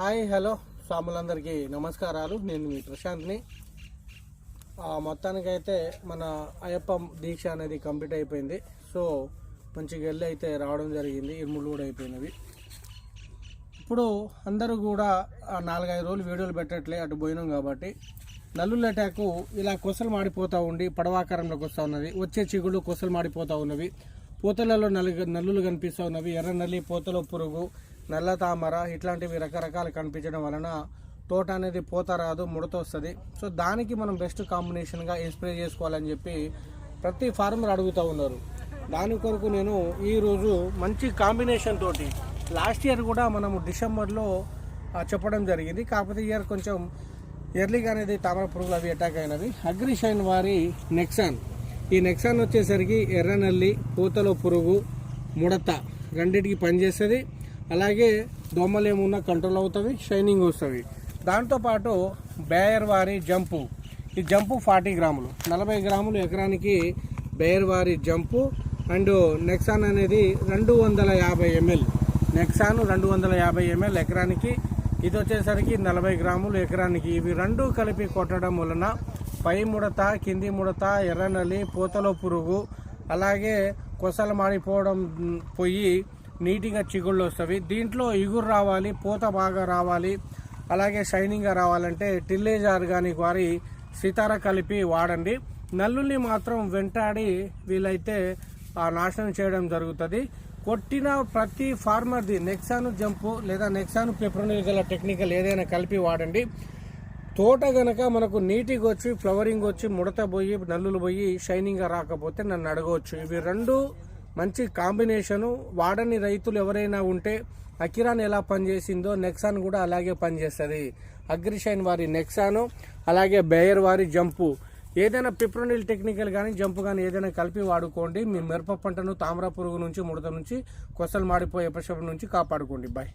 Hi hello. స్వాములందరికీ నమస్కారాలు. నేను మీ ప్రశాంత్ని. మొత్తానికైతే మన అయ్యప్ప దీక్ష అనేది కంప్లీట్ అయిపోయింది. సో మంచిగా వెళ్ళి అయితే రావడం జరిగింది. ఇరుములు కూడా అయిపోయినవి. ఇప్పుడు అందరూ కూడా నాలుగైదు రోజులు వీడియోలు పెట్టట్లే అటు పోయినాం కాబట్టి. నల్లుల అటాకు ఇలా కొసలు మాడిపోతూ ఉండి పడవాకారంలోకి వస్తూ ఉన్నది వచ్చే చిగుళ్ళు కొసలు మాడిపోతూ ఉన్నవి. పూతలలో నల్లు నల్లులు కనిపిస్తూ ఉన్నవి. ఎర్ర నల్లి పూతలో పురుగు నల్ల తామర ఇట్లాంటివి రకరకాలు కనిపించడం వలన తోట అనేది పోత రాదు ముడత వస్తుంది. సో దానికి మనం బెస్ట్ కాంబినేషన్గా స్ప్రే చేసుకోవాలని చెప్పి ప్రతి ఫార్మర్ అడుగుతూ ఉన్నారు. దాని కొరకు నేను ఈరోజు మంచి కాంబినేషన్ తోటి లాస్ట్ ఇయర్ కూడా మనము డిసెంబర్లో చెప్పడం జరిగింది. కాకపోతే ఇయర్ కొంచెం ఎర్లీగా అనేది తామర పురుగులు అవి అటాక్ అయినవి. అగ్రిషైన్ వారి నెక్సాన్ ఈ నెక్సాన్ వచ్చేసరికి ఎర్రనల్లి పూతలో పురుగు ముడత రెండింటికి పనిచేస్తుంది. అలాగే దోమలు ఏమున్నా కంట్రోల్ అవుతుంది షైనింగ్ వస్తుంది దాంతోపాటు బేయర్ వారి జంపు. ఈ జంపు ఫార్టీ గ్రాములు. నలభై గ్రాములు ఎకరానికి బేయర్ వారి జంపు. అండ్ నెక్సాన్ అనేది రెండు వందల యాభై ఎంఎల్. నెక్సాన్ రెండు వందల యాభై ఎంఎల్ ఎకరానికి. ఇది వచ్చేసరికి నలభై గ్రాములు ఎకరానికి. ఇవి రెండు కలిపి కొట్టడం వలన పై ముడత కింది ముడత ఎర్రనల్లి పూతలో పురుగు అలాగే కొసలు మాడిపోవడం పోయి నీట్గా చిగుళ్ళు వస్తాయి దీంట్లో ఇగురు రావాలి పూత బాగా రావాలి అలాగే షైనింగ్గా రావాలంటే టిల్లేజ్ ఆర్గానిక్ వారి సితార కలిపి వాడండి. నల్లుల్ని మాత్రం వెంటాడి వీలైతే ఆ నాశనం చేయడం జరుగుతుంది. కొట్టిన ప్రతి ఫార్మర్ది నెక్సాను జంపు లేదా నెక్సాను పెప్రోనిల్ గల టెక్నికల్ ఏదైనా కలిపి వాడండి. తోట గనక మనకు నీటిగా వచ్చి ఫ్లవరింగ్ వచ్చి ముడత పోయి నల్లులు పోయి షైనింగ్గా రాకపోతే నన్ను అడగవచ్చు. ఇవి రెండు మంచి కాంబినేషను వాడని రైతులు ఎవరైనా ఉంటే అకిరాన్ ఎలా పనిచేసిందో నెక్సాన్ కూడా అలాగే పనిచేస్తుంది. అగ్రిషైన్ వారి నెక్సాను అలాగే బేయర్ వారి జంపు. ఏదైనా పిప్రోనిల్ టెక్నికల్ కానీ జంపు కానీ ఏదైనా కలిపి వాడుకోండి. మీ మిరప పంటను తామర పురుగు నుంచి ముడత నుంచి కొసలు మాడిపోయే ప్రసవం నుంచి కాపాడుకోండి. బాయ్.